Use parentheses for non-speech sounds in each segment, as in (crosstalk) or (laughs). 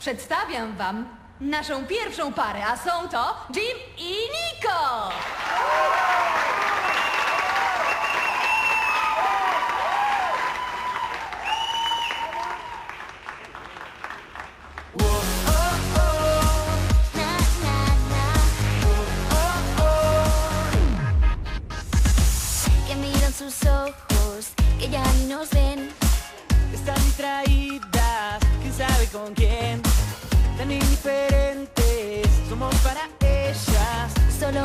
Przedstawiam wam naszą pierwszą parę, a są to Jim i Nico! que miran sus ojos, que ya ni nos ven. Están distraídas, quién sabe con quién. Tan indiferentes somos para ellas. Solo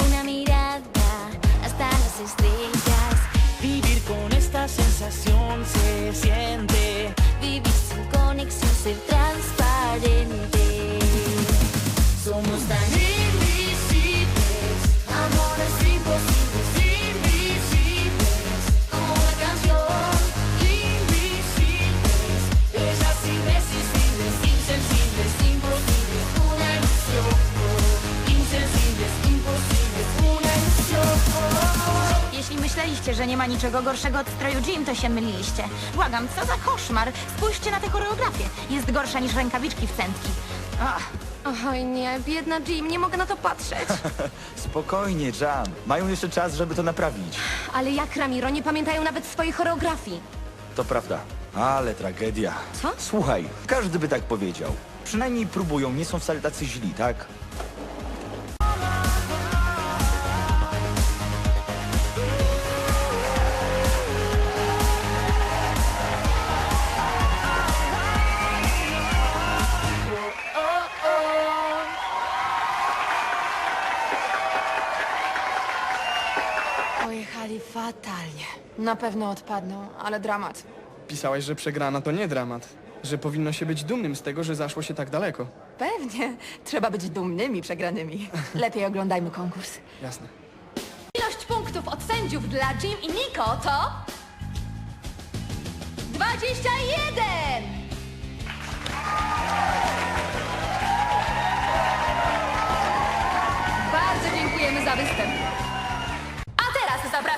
że nie ma niczego gorszego od stroju Jim, to się myliliście. Błagam, co za koszmar. Spójrzcie na tę choreografię. Jest gorsza niż rękawiczki w centki. Ach, Oj nie, biedna Jim, nie mogę na to patrzeć. (laughs) Spokojnie, Jam. Mają jeszcze czas, żeby to naprawić. Ale jak Ramiro, nie pamiętają nawet swojej choreografii. To prawda. Ale tragedia. Co? Słuchaj, każdy by tak powiedział. Przynajmniej próbują, nie są wcale tacy źli, tak? Pojechali fatalnie. Na pewno odpadną, ale dramat. Pisałaś, że przegrana to nie dramat. Że powinno się być dumnym z tego, że zaszło się tak daleko. Pewnie. Trzeba być dumnymi przegranymi. Lepiej oglądajmy konkurs. Jasne. Ilość punktów od sędziów dla Jim i Nico to... 21!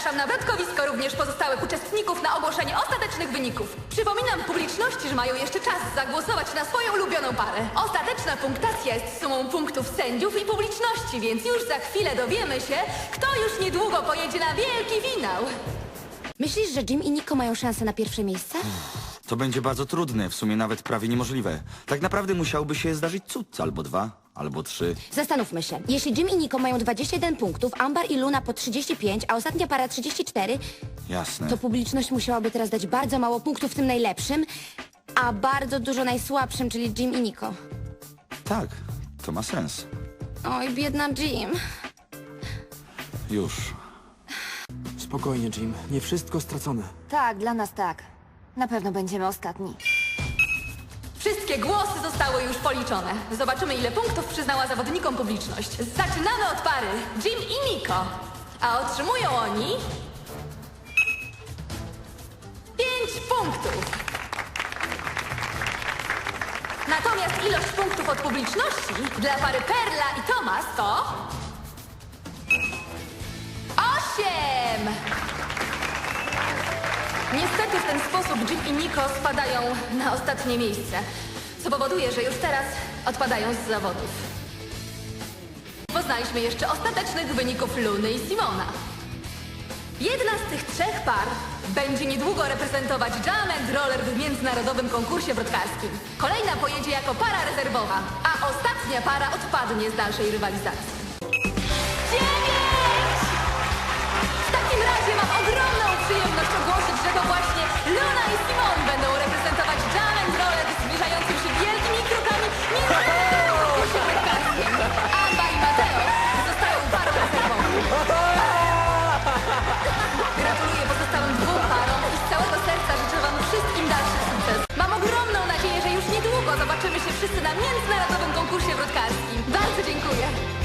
Zapraszam na wrotkowisko również pozostałych uczestników na ogłoszenie ostatecznych wyników. Przypominam publiczności, że mają jeszcze czas zagłosować na swoją ulubioną parę. Ostateczna punktacja jest sumą punktów sędziów i publiczności, więc już za chwilę dowiemy się, kto już niedługo pojedzie na wielki finał. Myślisz, że Jim i Nico mają szansę na pierwsze miejsce? To będzie bardzo trudne, w sumie nawet prawie niemożliwe. Tak naprawdę musiałby się zdarzyć cud, albo dwa, albo trzy. Zastanówmy się. Jeśli Jim i Nico mają 21 punktów, Amber i Luna po 35, a ostatnia para 34, Jasne. to publiczność musiałaby teraz dać bardzo mało punktów tym najlepszym, a bardzo dużo najsłabszym, czyli Jim i Nico. Tak, to ma sens. Oj, biedna Jim. Już. Spokojnie, Jim. Nie wszystko stracone. Tak, dla nas tak. Na pewno będziemy ostatni. Wszystkie głosy zostały już policzone. Zobaczymy, ile punktów przyznała zawodnikom publiczność. Zaczynamy od pary Jim i Nico. A otrzymują oni... 5 punktów. Natomiast ilość punktów od publiczności dla pary Perla i Thomas to... Niestety w ten sposób Jim i Nico spadają na ostatnie miejsce, co powoduje, że już teraz odpadają z zawodów. Poznaliśmy jeszcze ostatecznych wyników Luny i Simona. Jedna z tych trzech par będzie niedługo reprezentować Jam Roller w międzynarodowym konkursie wrotkarskim. Kolejna pojedzie jako para rezerwowa, a ostatnia para odpadnie z dalszej rywalizacji. Konkursie wrotkarskim. Bardzo dziękuję.